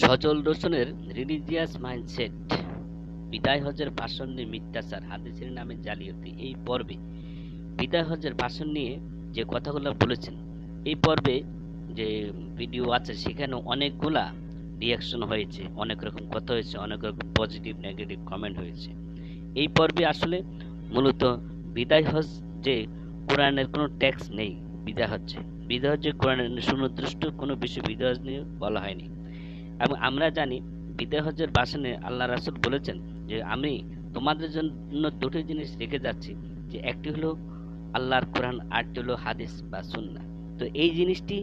সজল রোশনের religious mindset বিদায় হজের ভাষণ নিয়ে মিথ্যাচার। হাদিসের নামে জালিয়াতি। এই পর্বে বিদায় হজের ভাষণ নিয়ে যে কথাগুলো বলেছেন, এই পর্বে যে ভিডিও আছে সেখানে অনেকগুলা রিয়াকশন হয়েছে। অনেক রকম কথা হয়েছে, অনেক রকম পজিটিভ নেগেটিভ কমেন্ট হয়েছে। এই পর্বে আসলে মূলত বিদায় হজ যে কোরআনের কোনো ট্যাক্স নেই, বিদায় হচ্ছে বিদায় হজ্জে কোরআনের সুনির্দিষ্ট কোনো বিষয় বিদায় নিয়ে বলা হয়নি। এবং আমরা জানি বিদায় হজের ভাষণে আল্লাহ রাসুল বলেছেন যে আমি তোমাদের জন্য দুটি জিনিস রেখে যাচ্ছি, যে একটি হলো আল্লাহর কোরআন আরটি হলো হাদিস বা সুন্না তো এই জিনিসটি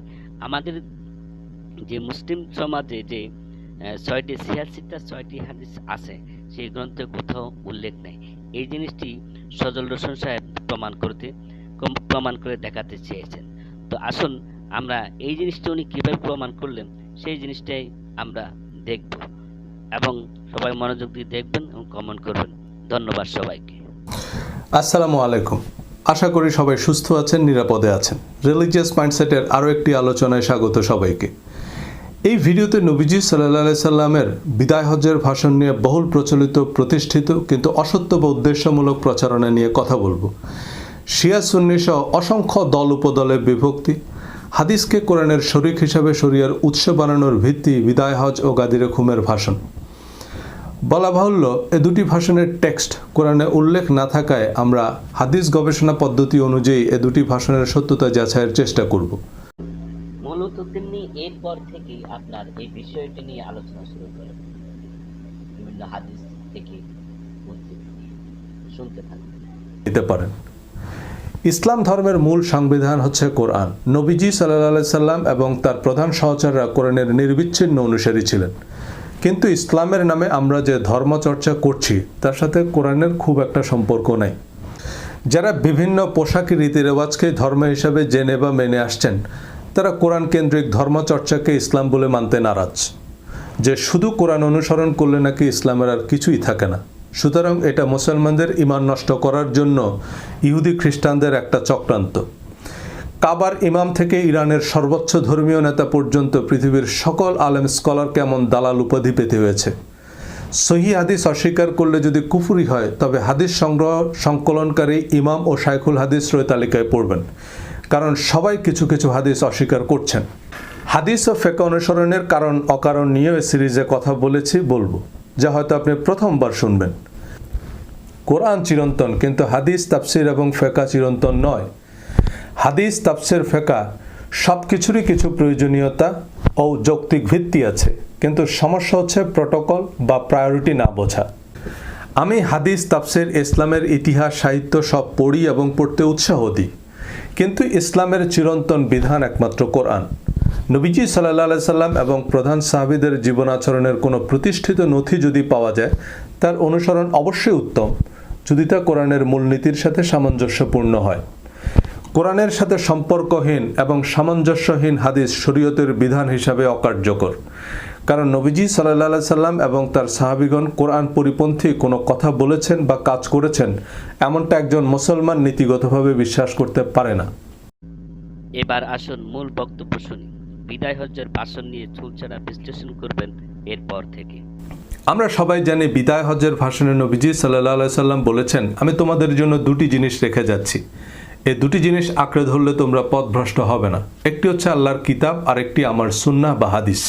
আমাদের যে মুসলিম সমাজে যে ছয়টি ছিয়াশিটা ছয়টি হাদিস আছে, সেই গ্রন্থে কোথাও উল্লেখ নেই। এই জিনিসটি সজল রোশন সাহেব প্রমাণ করতে প্রমাণ করে দেখাতে চেয়েছেন। তো আসুন আমরা এই জিনিসটি উনি কীভাবে প্রমাণ করলেন, সেই জিনিসটাই আমরা দেখব। এবং সবাই মনোযোগ দিয়ে দেখবেন এবং কমেন্ট করবেন। ধন্যবাদ সবাইকে। আসসালামু আলাইকুম। আশা করি সবাই সুস্থ আছেন, নিরাপদে আছেন। রিলিজিয়াস মাইন্ডসেটের আরও একটি আলোচনায় স্বাগত সবাইকে। এই ভিডিওতে নবীজি সাল্লাহ সাল্লামের বিদায় হজ্জের ভাষণ নিয়ে বহুল প্রচলিত, প্রতিষ্ঠিত, কিন্তু অসত্য বা উদ্দেশ্যমূলক প্রচারণা নিয়ে কথা বলব। শিয়া সুন্নি সহ অসংখ্য দল উপদলের বিভক্তি হাদিসকে কোরআনের শরিক হিসাবে শরিয়ার উৎস বানানোর ভিত্তি বিদায় হজ ও গাদিরে খুমের ভাষণ। বলা বাহুল্য এ দুটি ভাষণের টেক্সট কোরআনে উল্লেখ না থাকায় আমরা হাদিস গবেষণা পদ্ধতি অনুযায়ী এ দুটি ভাষণের সত্যতা যাচাইয়ের চেষ্টা করব। মূলত তিনি এরপর থেকেই আপনার এই বিষয়টি নিয়ে আলোচনা শুরু করেন। বিভিন্ন হাদিস থেকে শুনতে থাকুন। দিতে পারেন। ইসলাম ধর্মের মূল সংবিধান হচ্ছে কোরআন। নবীজি সাল্লাহ সাল্লাম এবং তার প্রধান সহচররা কোরআনের নির্বিচ্ছিন্ন অনুসারী ছিলেন। কিন্তু ইসলামের নামে আমরা যে ধর্মচর্চা করছি, তার সাথে কোরআনের খুব একটা সম্পর্ক নাই। যারা বিভিন্ন পোশাকি রীতি রেওয়াজকে ধর্ম হিসাবে জেনে বা মেনে আসছেন, তারা কোরআন কেন্দ্রিক ধর্মচর্চাকে ইসলাম বলে মানতে নারাজ। যে শুধু কোরআন অনুসরণ করলে নাকি ইসলামের আর কিছুই থাকে না। সুতরাং এটা মুসলমানদের ইমান নষ্ট করার জন্য ইহুদি খ্রিস্টানদের একটা চক্রান্ত। কাবার ইমাম থেকে ইরানের সর্বোচ্চ ধর্মীয় নেতা পর্যন্ত পৃথিবীর সকল আলেম স্কলার কেমন দালাল উপাধি পেতে হয়েছে? সহি হাদিস অস্বীকার করলে যদি কুফুরি হয়, তবে হাদিস সংগ্রহ সংকলনকারী ইমাম ও শাইখুল হাদিস রয়ে তালিকায় পড়বেন, কারণ সবাই কিছু কিছু হাদিস অস্বীকার করছেন। হাদিস ও ফেকা অনুসরণের কারণ অকারণ নিয়েও সিরিজে কথা বলেছি, বলব। যা হয়তো আপনি প্রথমবার শুনবেন। কোরআন চিরন্তন, কিন্তু হাদিস, তাফসির এবং ফেকা চিরন্তন নয়। হাদিস, তাফসির ফেকা সব কিছুরই কিছু প্রয়োজনীয়তা ও যৌক্তিক ভিত্তি আছে, কিন্তু সমস্যা হচ্ছে প্রোটোকল বা প্রায়োরিটি না বোঝা। আমি হাদিস, তাফসির, ইসলামের ইতিহাস, সাহিত্য সব পড়ি এবং পড়তে উৎসাহ দিই, কিন্তু ইসলামের চিরন্তন বিধান একমাত্র কোরআন। নবীজি সাল্লাহ সাল্লাম এবং প্রধান সাহাবিদের জীবন আচরণের কোনো প্রতিষ্ঠিত নথি যদি পাওয়া যায়, তার অনুসরণ অবশ্যই উত্তম, যদি তা কোরআনের মূলনীতির সাথে সামঞ্জস্যপূর্ণ হয়। কোরআনের সাথে সম্পর্কহীন এবং সামঞ্জস্যহীন হাদিস শরীয়তের বিধান হিসাবে অকার্যকর। কারণ নবীজি সাল্লাহ সাল্লাম এবং তার সাহাবিগণ কোরআন পরিপন্থী কোনো কথা বলেছেন বা কাজ করেছেন, এমনটা একজন মুসলমান নীতিগতভাবে বিশ্বাস করতে পারে না। এবার আসুন মূল বক্তব্য শুনি। বিদায় ভাষণ নিয়ে চুলচারা বিশ্লেষণ করবেন এরপর থেকে। আমরা সবাই জানি বিদায় হজ্জের ভাষণে নবীজি সাল্লাহ সাল্লাম বলেছেন, আমি তোমাদের জন্য দুটি জিনিস রেখে যাচ্ছি। এই দুটি জিনিস আঁকড়ে ধরলে তোমরা পথভ্রষ্ট হবে না। একটি হচ্ছে আল্লাহর কিতাব আর একটি আমার সুন্না বা হাদিস।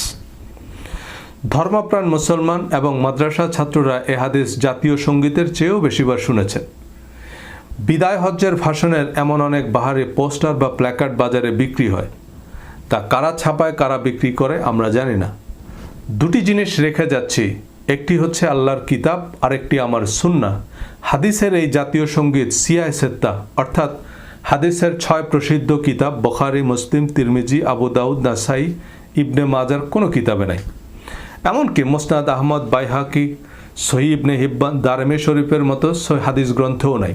ধর্মপ্রাণ মুসলমান এবং মাদ্রাসা ছাত্ররা এ হাদিস জাতীয় সঙ্গীতের চেয়েও বেশিবার শুনেছেন। বিদায় হজ্জের ভাষণের এমন অনেক বাহারে পোস্টার বা প্ল্যাকার্ড বাজারে বিক্রি হয়। তা কারা ছাপায়, কারা বিক্রি করে, আমরা জানি না। দুটি জিনিস রেখে যাচ্ছি। একটি হচ্ছে আল্লাহর কিতাব আর একটি আমার সুন্না হাদিসের এই জাতীয় সংগীত সিয়া সেত্তা অর্থাৎ হাদিসের ছয় প্রসিদ্ধ কিতাব, বখারি, মুসলিম, তিরমিজি, আবু দাউদ, নাসাই, ইবনে মাজার, কোনো কিতাবে নাই। এমনকি মোসনাদ আহমদ, বাইহাকি সহি ইবনে হিব্বান, দারেমে শরীফের মতো হাদিস গ্রন্থও নাই।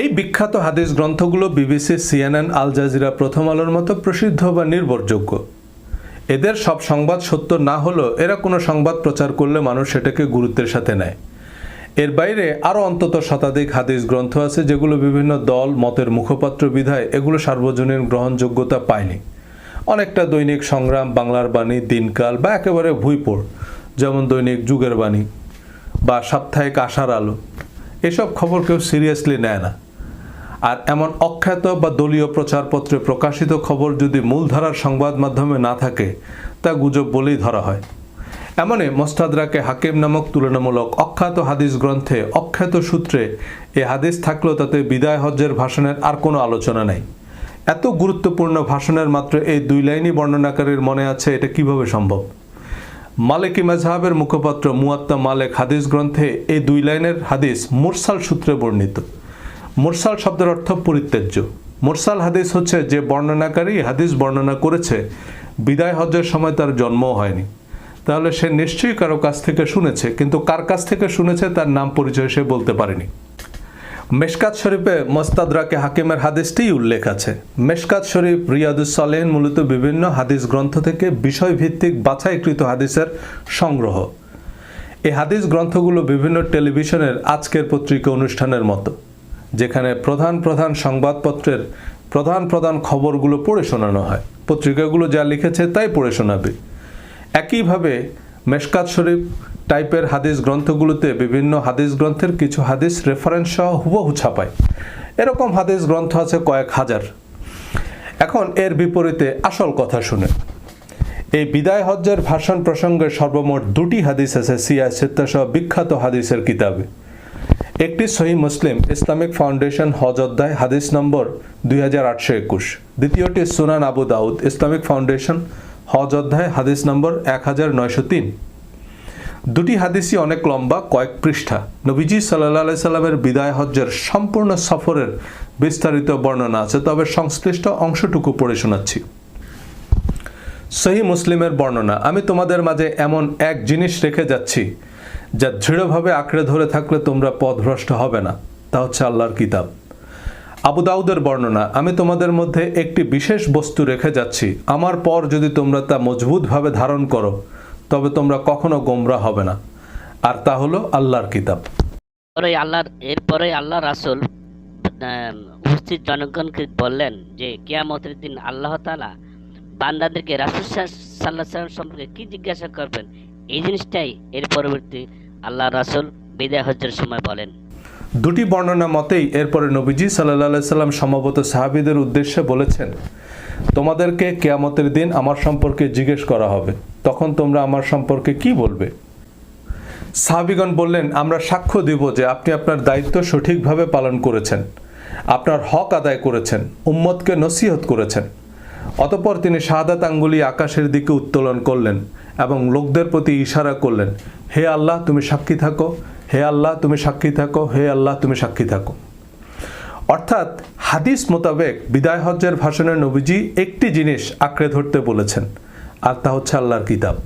এই বিখ্যাত হাদিস গ্রন্থগুলো বিবিসি, সিএনএন, আল জাজিরা প্রথম আলোর মতো প্রসিদ্ধ বা নির্ভরযোগ্য। এদের সব সংবাদ সত্য না হলেও এরা কোনো সংবাদ প্রচার করলে মানুষ সেটাকে গুরুত্বের সাথে নেয়। এর বাইরে আরও অন্তত শতাধিক হাদিস গ্রন্থ আছে যেগুলো বিভিন্ন দল, মতের মুখপাত্র বিধায় এগুলো সার্বজনীন গ্রহণযোগ্যতা পায়নি। অনেকটা দৈনিক সংগ্রাম, বাংলার বাণী, দিনকাল বা একেবারে ভুইপোর যেমন দৈনিক যুগের বাণী বা সাপ্তাহিক আশার আলো। এসব খবর কেউ সিরিয়াসলি নেয় না। আর এমন অখ্যাত বা দলীয় প্রচারপত্রে প্রকাশিত খবর যদি মূলধারার সংবাদ মাধ্যমে না থাকে, তা গুজব বলেই ধরা হয়। এমনই মোস্তাদরাকে হাকিম নামক তুলনামূলক অখ্যাত হাদিস গ্রন্থে অখ্যাত সূত্রে এ হাদিস থাকলেও তাতে বিদায় হজ্জের ভাষণের আর কোনো আলোচনা নেই। এত গুরুত্বপূর্ণ ভাষণের মাত্র এই দুই লাইনই বর্ণনাকারীর মনে আছে, এটা কীভাবে সম্ভব? মালিকি মাজহাবের মুখপাত্র মুয়াত্তা মালেক হাদিস গ্রন্থে এই দুই লাইনের হাদিস মুরসাল সূত্রে বর্ণিত। মুরসাল শব্দের অর্থ পরিত্যাজ্য। মুরসাল হাদিস হচ্ছে যে বর্ণনাকারী হাদিস বর্ণনা করেছে, বিদায় হজ্জের সময় তার জন্মও হয়নি। তাহলে সে নিশ্চয়ই কারও কাছ থেকে শুনেছে, কিন্তু কার কাছ থেকে শুনেছে তার নাম পরিচয় সে বলতে পারেনি। মেশকাত শরীফে মোস্তাদরাকে হাকিমের হাদিসটিই উল্লেখ আছে। মেশকাত শরীফ, রিয়াদুস সালেহন মূলত বিভিন্ন হাদিস গ্রন্থ থেকে বিষয়ভিত্তিক বাছাইকৃত হাদিসের সংগ্রহ। এই হাদিস গ্রন্থগুলো বিভিন্ন টেলিভিশনের আজকের পত্রিকা অনুষ্ঠানের মতো। যেখানে প্রধান প্রধান সংবাদপত্রের প্রধান প্রধান খবরগুলো পড়ে শোনানো হয়। পত্রিকাগুলো যা লিখেছে তাই পড়ে শোনাবে। একইভাবে মেশকাত শরীফ টাইপের হাদিস গ্রন্থগুলোতে বিভিন্ন হাদিস গ্রন্থের কিছু হাদিস রেফারেন্স সহ হুবহু ছাপায়। এরকম হাদিস গ্রন্থ আছে কয়েক হাজার। এখন এর বিপরীতে আসল কথা শুনে। এই বিদায় হজ্জের ভাষণ প্রসঙ্গে সর্বমোট দুটি হাদিস আছে সিয়া সিত্তা সহ বিখ্যাত হাদিসের কিতাবে। একটি সহি মুসলিম ইসলামিক ফাউন্ডেশন হজ অধ্যায়, হাদিস নম্বর দুই হাজার আটশো একুশ। দ্বিতীয়টি Sunan Abu Dawud Islamic foundation হজ অধ্যায়, হাদিস নম্বর এক হাজার নয়শো তিন। দুটি হাদিসই অনেক লম্বা, কয়েক পৃষ্ঠা। নবীজি সাল্লাহ সাল্লামের বিদায় হজ্জের সম্পূর্ণ সফরের বিস্তারিত বর্ণনা আছে, তবে সংশ্লিষ্ট অংশটুকু পড়ে শোনাচ্ছি। সহি মুসলিমের বর্ণনা, আমি তোমাদের মাঝে এমন এক জিনিস রেখে যাচ্ছি যা দৃঢ়ভাবে আঁকড়ে ধরে থাকলে তোমরা পথভ্রষ্ট হবে না। তা হচ্ছে আল্লাহর কিতাব। আবু দাউদের বর্ণনা, আমি তোমাদের মধ্যে একটি বিশেষ বস্তু রেখে যাচ্ছি। আমার পর যদি তোমরা তা মজবুতভাবে ধারণ করো, তবে তোমরা কখনো গোমরা হবে না। আর তা হলো আল্লাহর কিতাব। আল্লাহর এরপরে আল্লাহ রাসুল উপস্থিত জনগণকে বললেন যে, কেয়ামতের দিন আল্লাহ তালা বান্দাদেরকে রাসুল সাল্লাহ সাল্লাম সম্পর্কে কি জিজ্ঞাসা করবেন? এই জিনিসটাই এর পরবর্তী আল্লাহ রাসুল বিদায় হজ্জের সময় বলেন। দুটি বর্ণনা মতেই এরপরে নবীজি সাল্লাহ সাল্লাম সম্ভবত সাহাবিদের উদ্দেশ্যে বলেছেন, তোমাদেরকে কেয়ামতের দিন আমার সম্পর্কে জিজ্ঞেস করা হবে, তখন তোমরা আমার সম্পর্কে কি বলবে? সাহাবিগণ বললেন, আমরা সাক্ষ্য দিব যে আপনি আপনার দায়িত্ব সঠিকভাবে পালন করেছেন, আপনার হক আদায় করেছেন, উম্মতকে নসিহত করেছেন। অতপর তিনি শাহাদাত আঙ্গুলি আকাশের দিকে উত্তোলন করলেন। এবং লোকদের প্রতি ইশারা করলেন, হে আল্লাহ, তুমি সাক্ষী থাকো। হে আল্লাহ, তুমি সাক্ষী থাকো। হে আল্লাহ, তুমি সাক্ষী থাকো। অর্থাৎ হাদিস মোতাবেক বিদায় হজ্জের ভাষণে নবীজি একটি জিনিস আঁকড়ে ধরতে বলেছেন, আর তা হচ্ছে আল্লাহর কিতাব।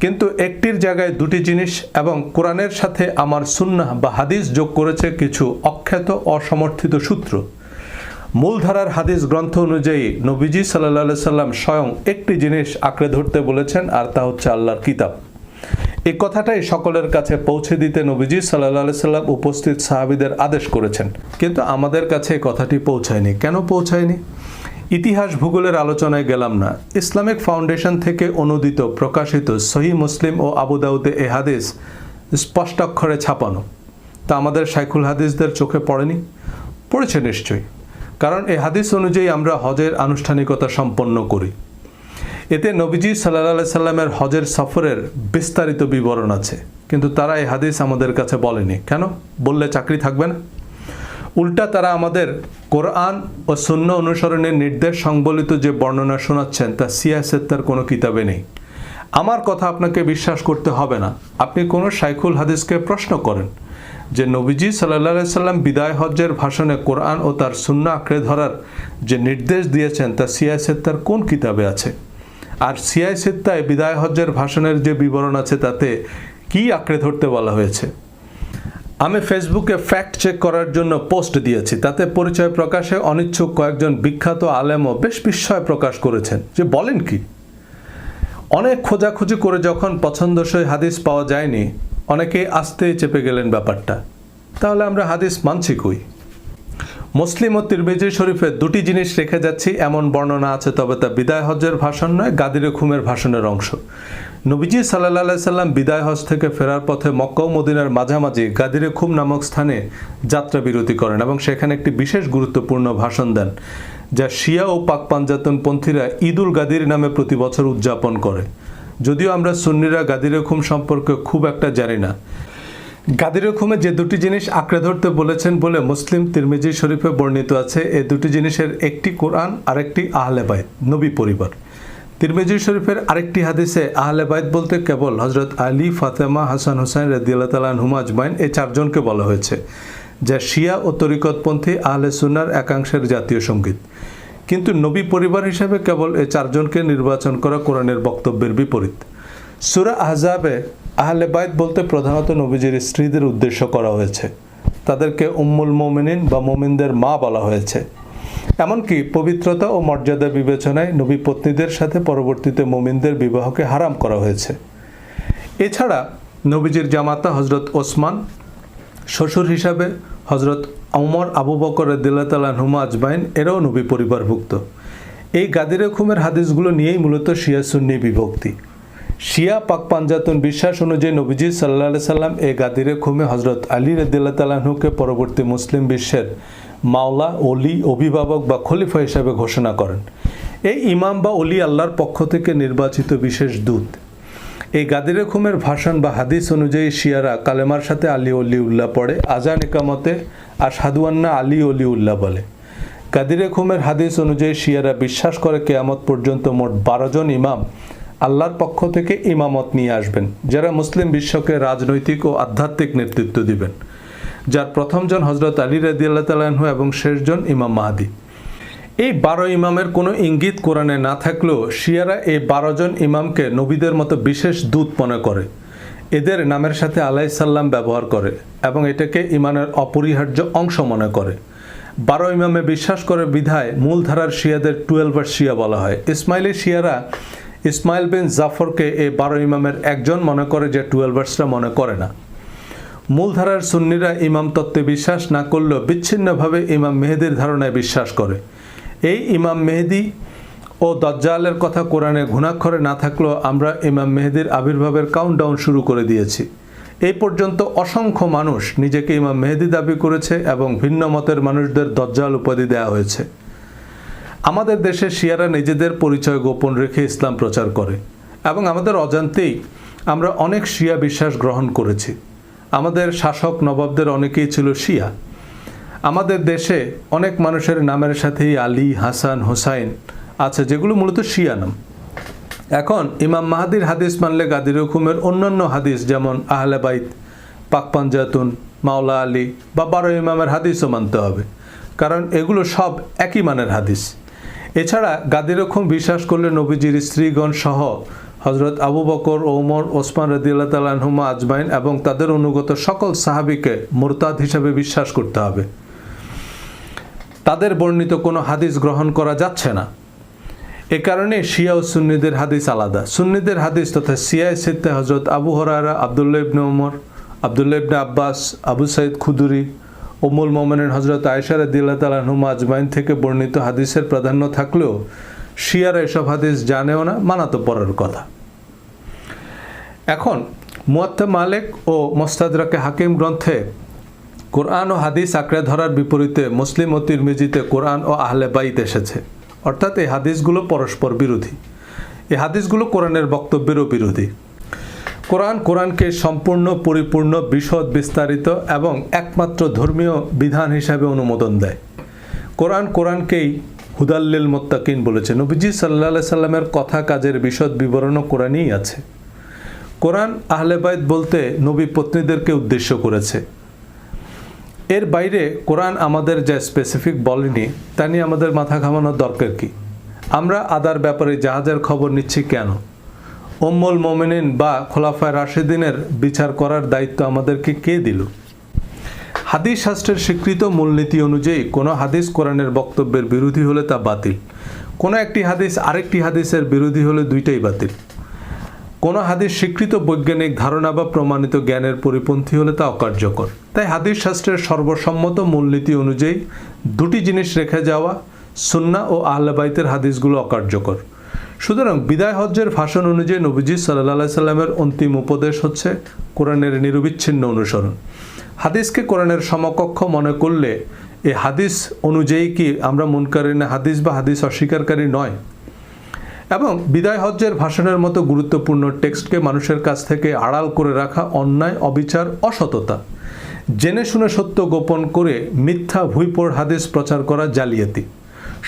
কিন্তু একটির জায়গায় দুটি জিনিস এবং কোরআনের সাথে আমার সুন্নাহ বা হাদিস যোগ করেছে কিছু অখ্যাত অসমর্থিত সূত্র। মূলধারার হাদিস গ্রন্থ অনুযায়ী নবীজি সাল্লা সাল্লাম স্বয়ং একটি জিনিস আঁকড়ে ধরতে বলেছেন, আর তা হচ্ছে আল্লাহর কিতাব। এই কথাটাই সকলের কাছে পৌঁছে দিতে নবীজি সাল্লাহ সাল্লাম উপস্থিত সাহাবিদের আদেশ করেছেন। কিন্তু আমাদের কাছে কথাটি পৌঁছায়নি। কেন পৌঁছায়নি? ইতিহাস ভূগোলের আলোচনায় গেলাম না। ইসলামিক ফাউন্ডেশন থেকে অনুদিত, প্রকাশিত সহি মুসলিম ও আবু দাউদে এ হাদিস স্পষ্টাক্ষরে ছাপানো। তা আমাদের শাইখুল হাদিসদের চোখে পড়েনি? পড়েছে নিশ্চয়ই। কারণ এই হাদিস অনুযায়ী আমরা হজের আনুষ্ঠানিকতা সম্পন্ন করি। এতে নবীজি সাল্লাহ সাল্লামের হজের সফরের বিস্তারিত বিবরণ আছে। কিন্তু তারা এই হাদিস আমাদের কাছে বলেনি। কেন? বললে চাকরি থাকবে না। উল্টা তারা আমাদের কোরআন ও শূন্য অনুসরণের নির্দেশ সংবলিত যে বর্ণনা শোনাচ্ছেন, তা সিয়াসেত্তার কোনো কিতাবে নেই। আমার কথা আপনাকে বিশ্বাস করতে হবে না। আপনি কোনো শাইখুল হাদিসকে প্রশ্ন করেন। যে নবীজি সাল্লা সাল্লাম বিদায় হজ্জের ভাষণে কোরআন ও তার শূন্য আঁকড়ে ধরার যে নির্দেশ দিয়েছেন, তা সিয়াসেত্তার কোন কিতাবে আছে? আর সিয়াই সিত্তায় বিদায় হজ্জের ভাষণের যে বিবরণ আছে, তাতে কি আঁকড়ে ধরতে বলা হয়েছে? আমি ফেসবুকে ফ্যাক্ট চেক করার জন্য পোস্ট দিয়েছি, তাতে পরিচয় প্রকাশে অনিচ্ছুক কয়েকজন বিখ্যাত আলেমও বেশ বিস্ময় প্রকাশ করেছেন। যে বলেন কি? অনেক খোঁজাখুঁজি করে যখন পছন্দসই হাদিস পাওয়া যায়নি অনেকেই আস্তে চেপে গেলেন ব্যাপারটা। তাহলে আমরা হাদিস মানছি কই? মুসলিম ও তিরমিজি শরীফে দুটি জিনিস রেখে যাচ্ছি, এমন বর্ণনা আছে, তবে তা বিদায় হজের ভাষণ নয়, গাদির খুমের ভাষণের অংশ। নবীজি সাল্লাহ সাল্লাম বিদায় হজ থেকে ফেরার পথে মক্কা মদিনার মাঝামাঝি গাদিরে খুম নামক স্থানে যাত্রা বিরতি করেন এবং সেখানে একটি বিশেষ গুরুত্বপূর্ণ ভাষণ দেন, যা শিয়া ও পাক পাঞ্জাতন পন্থীরা ঈদুল গাদির নামে প্রতি বছর উদযাপন করে। যদিও আমরা সুন্নিরা গাদিরে খুম সম্পর্কে খুব একটা জানি না। গাদির খুমে যে দুটি জিনিস আঁকড়ে ধরতে বলেছেন বলে মুসলিম তিরমিজি শরীফে বর্ণিত আছে, এ দুটি জিনিসের একটি কোরআন, আরেকটি আহলে নবী পরিবার। তিরমিজি শরীফের আরেকটি হাদিসে আহলে বলতে কেবল হজরত আলী, ফাতেমা, হাসান হোসেন রদিয়াল্লাহ তালান হুমাজমাইন এই চারজনকে বলা হয়েছে, যা শিয়া ও তরিকতপন্থী আহলে সুন্নার একাংশের জাতীয় সংগীত। কিন্তু নবী পরিবার হিসেবে কেবল এই চারজনকে নির্বাচন করা কোরআনের বক্তব্যের বিপরীত। সুরা আহজাবে আহলে বাইত বলতে প্রধানত নবীজির স্ত্রীদের উদ্দেশ্য করা হয়েছে। তাদেরকে উম্মুল মোমিনিন বা মোমিনদের মা বলা হয়েছে। এমনকি পবিত্রতা ও মর্যাদা বিবেচনায় নবী পত্নীদের সাথে পরবর্তীতে মোমিনদের বিবাহকে হারাম করা হয়েছে। এছাড়া নবীজির জামাতা হজরত ওসমান, শ্বশুর হিসাবে হজরত ওমর আবু বকর দিল্লাতালা হুমা আজমাইন এরাও নবী পরিবারভুক্ত। এই গাদিরে খুমের হাদিসগুলো নিয়েই মূলত শিয়া সুন্নি বিভক্তি। শিয়া পাক পাঞ্জাতন বিশ্বাস অনুযায়ী নবীজি সাল্লাহ সাল্লাম এই গাদিরে খুমে হজরত আলী রদিল্লা তালাহুকে পরবর্তী মুসলিম বিশ্বের মাওলা অলি অভিভাবক বা খলিফা হিসাবে ঘোষণা করেন। এই ইমাম বা অলি আল্লাহর পক্ষ থেকে নির্বাচিত বিশেষ দূত। এই গাদিরে খুমের ভাষণ বা হাদিস অনুযায়ী শিয়ারা কালেমার সাথে আলী অলি উল্লাহ পড়ে, আজান একামতে আর সাদুয়ান্না আলী অলি উল্লাহ বলে। গাদিরে খুমের হাদিস অনুযায়ী শিয়ারা বিশ্বাস করে কেয়ামত পর্যন্ত মোট বারো জন ইমাম আল্লাহর পক্ষ থেকে ইমামত নিয়ে আসবেন, যারা মুসলিম বিশ্বকে রাজনৈতিক ও আধ্যাত্মিক নেতৃত্ব দিবেন। যার প্রথমজন হজরত আলী রাদি আল্লাহ তালাহু এবং শেষজন ইমাম মাহাদি। এই বারো ইমামের কোনো ইঙ্গিত কোরআনে না থাকলেও শিয়ারা এই বারো জন ইমামকে নবীদের মতো বিশেষ দূত মনে করে। এদের নামের সাথে আলাই সাল্লাম ব্যবহার করে এবং এটাকে ইমানের অপরিহার্য অংশ মনে করে। বারো ইমামে বিশ্বাস করে বিধায় মূলধারার শিয়াদের টুয়েলভার শিয়া বলা হয়। ইসমাইলি শিয়ারা ইসমাইল বিন জাফরকে এই বারো ইমামের একজন মনে করে যে টুয়েলভার্সরা মনে করে না। মূলধারার সুন্নিরা ইমাম তত্ত্বে বিশ্বাস না করলেও বিচ্ছিন্নভাবে ইমাম মেহেদির ধারণায় বিশ্বাস করে। এই ইমাম মেহেদি ও দজ্জালের কথা কোরআনে ঘুণাক্ষরে না থাকলেও আমরা ইমাম মেহেদির আবির্ভাবের কাউন্টডাউন শুরু করে দিয়েছি। এই পর্যন্ত অসংখ্য মানুষ নিজেকে ইমাম মেহেদি দাবি করেছে এবং ভিন্ন মতের মানুষদের দজ্জাল উপাধি দেওয়া হয়েছে। আমাদের দেশে শিয়ারা নিজেদের পরিচয় গোপন রেখে ইসলাম প্রচার করে এবং আমাদের অজান্তেই আমরা অনেক শিয়া বিশ্বাস গ্রহণ করেছি। আমাদের শাসক নবাবদের অনেকেই ছিল শিয়া। আমাদের দেশে অনেক মানুষের নামের সাথেই আলী, হাসান, হোসাইন আছে, যেগুলো মূলত শিয়া নাম। এখন ইমাম মাহাদির হাদিস মানলে গাদির হুকুমের অন্যান্য হাদিস যেমন আহলে বাইত, পাক পাঞ্জাতুন, মাওলা আলী বা বারো ইমামের হাদিসও মানতে হবে, কারণ এগুলো সব একই মানের হাদিস। এছাড়া গাদির হুকুম বিশ্বাস করলে নবীজির স্ত্রীগণ সহ হজরত আবু বকর, ওমর, ওসমান রদিল্লা তালাহুমা আজমাইন এবং তাদের অনুগত সকল সাহাবিকে মোরতাদ হিসাবে বিশ্বাস করতে হবে। তাদের বর্ণিত কোনো হাদিস গ্রহণ করা যাচ্ছে না। এ কারণে শিয়া ও সুন্নিদের হাদিস আলাদা। সুন্নিদের হাদিস তথা সিয়ায় সিদ্দে হজরত আবু হরারা আবদুল্লাহ ইবনে ওমর আবদুল্লাহ ইবনে আব্বাস, আবু সাইদ খুদুরি ওমুল মোমেনের হজরত আয়সার দিল্লা তালাহুমা আজমাইন থেকে বর্ণিত হাদিসের প্রাধান্য থাকলেও শিয়ারা এসব হাদিস জানেও না, মানাতো পরের কথা। এখন মুয়াত্তা মালেক ও মোস্তাদরাকে হাকিম গ্রন্থে কোরআন ও হাদিস আঁকড়ে ধরার বিপরীতে মুসলিম ও তিরমিজিতে কোরআন ও আহলে বাইত এসেছে। অর্থাৎ এই হাদিসগুলো পরস্পর বিরোধী। এই হাদিসগুলো কোরআনের বক্তব্যেরও বিরোধী। কোরআন কোরআনকে সম্পূর্ণ, পরিপূর্ণ, বিশদ, বিস্তারিত এবং একমাত্র ধর্মীয় বিধান হিসাবে অনুমোদন দেয়। কোরআন কোরআনকেই হুদাল্লিল মোত্তাকিন বলেছে। নবীজি সাল্লা সাল্লামের কথা, কাজের বিশদ বিবরণও কোরআনই আছে। কোরআন আহলেবায়ত বলতে নবী পত্নীদেরকে উদ্দেশ্য করেছে। এর বাইরে কোরআন আমাদের যা স্পেসিফিক বলেনি, তা নিয়ে আমাদের মাথা ঘামানোর দরকার কি? আমরা আদার ব্যাপারে জাহাজের খবর নিচ্ছি কেন? ওম্মল মোমেনিন বা খোলাফায় রাশেদিনের বিচার করার দায়িত্ব আমাদেরকে কে দিল? হাদিস শাস্ত্রের স্বীকৃত মূলনীতি অনুযায়ী কোনো হাদিস কোরআনের বক্তব্যের বিরোধী হলে তা বাতিল। কোনো একটি হাদিস আরেকটি হাদিসের বিরোধী হলে দুইটাই বাতিল। কোনো হাদিস স্বীকৃত বৈজ্ঞানিক ধারণা বা প্রমাণিত জ্ঞানের পরিপন্থী হলে তা অকার্যকর তাই হাদিস শাস্ত্রের সর্বসম্মত মূলনীতি অনুযায়ী দুটি জিনিস রেখে যাওয়া সুন্না ও আহলেবাইতের হাদিসগুলো অকার্যকর। সুতরাং বিদায় হজ্জের ভাষণ অনুযায়ী নবীজি সাল্লাহ সাল্লামের অন্তিম উপদেশ হচ্ছে কোরআনের নিরবিচ্ছিন্ন অনুসরণ। হাদিসকে কোরআনের সমকক্ষ মনে করলে এ হাদিস অনুযায়ী কি আমরা মুনকারী হাদিস বা হাদিস অস্বীকারী নয়? এবং বিদায় হজ্জের ভাষণের মতো গুরুত্বপূর্ণ টেক্সটকে মানুষের কাছ থেকে আড়াল করে রাখা অন্যায়, অবিচার, অসততা। জেনে শুনে সত্য গোপন করে মিথ্যা ভুইপোড় হাদিস প্রচার করা জালিয়াতি।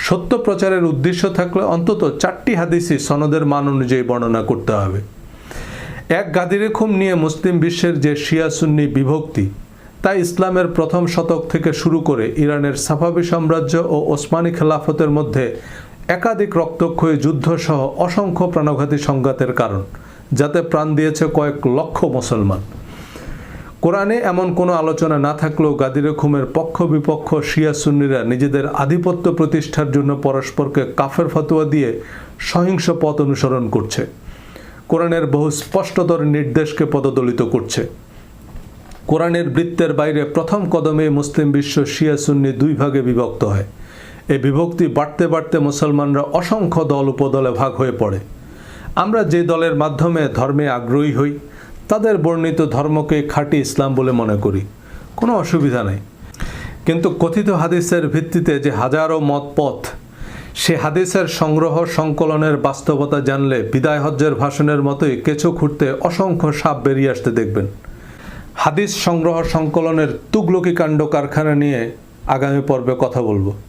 সত্য প্রচারের উদ্দেশ্য থাকলে অন্তত চারটি হাদিসই সনদের মান অনুযায়ী বর্ণনা করতে হবে। এক গাদিরেখুম নিয়ে মুসলিম বিশ্বের যে শিয়া সুন্নি বিভক্তি, তা ইসলামের প্রথম শতক থেকে শুরু করে ইরানের সাফাবি সাম্রাজ্য ও ওসমানী খেলাফতের মধ্যে একাধিক রক্তক্ষয়ী যুদ্ধ সহ অসংখ্য প্রাণঘাতী সংঘাতের কারণ, যাতে প্রাণ দিয়েছে কয়েক লক্ষ মুসলমান। কোরআনে এমন কোনো আলোচনা না থাকলেও গাদির খুমের পক্ষ বিপক্ষ শিয়া সুন্নিরা নিজেদের আধিপত্য প্রতিষ্ঠার জন্য পরস্পরকে কাফের ফতোয়া দিয়ে সহিংস পথ অনুসরণ করছে। কোরআনের বহু স্পষ্টতর নির্দেশকে পদদলিত করছে। কোরআনের বৃত্তের বাইরে প্রথম কদমে মুসলিম বিশ্ব শিয়া সুন্নি দুই ভাগে বিভক্ত হয়। এই বিভক্তি বাড়তে বাড়তে মুসলমানরা অসংখ্য দল উপদলে ভাগ হয়ে পড়ে। আমরা যে দলের মাধ্যমে ধর্মে আগ্রহী হই, তাদের বর্ণিত ধর্মকে খাঁটি ইসলাম বলে মনে করি। কোনো অসুবিধা নেই। কিন্তু কথিত হাদিসের ভিত্তিতে যে হাজারো মত পথ, সে হাদিসের সংগ্রহ সংকলনের বাস্তবতা জানলে বিদায় হজ্জের ভাষণের মতোই কেঁচো খুঁড়তে অসংখ্য সাপ বেরিয়ে আসতে দেখবেন। হাদিস সংগ্রহ সংকলনের তুগলকি কাণ্ড কারখানা নিয়ে আগামী পর্বে কথা বলব।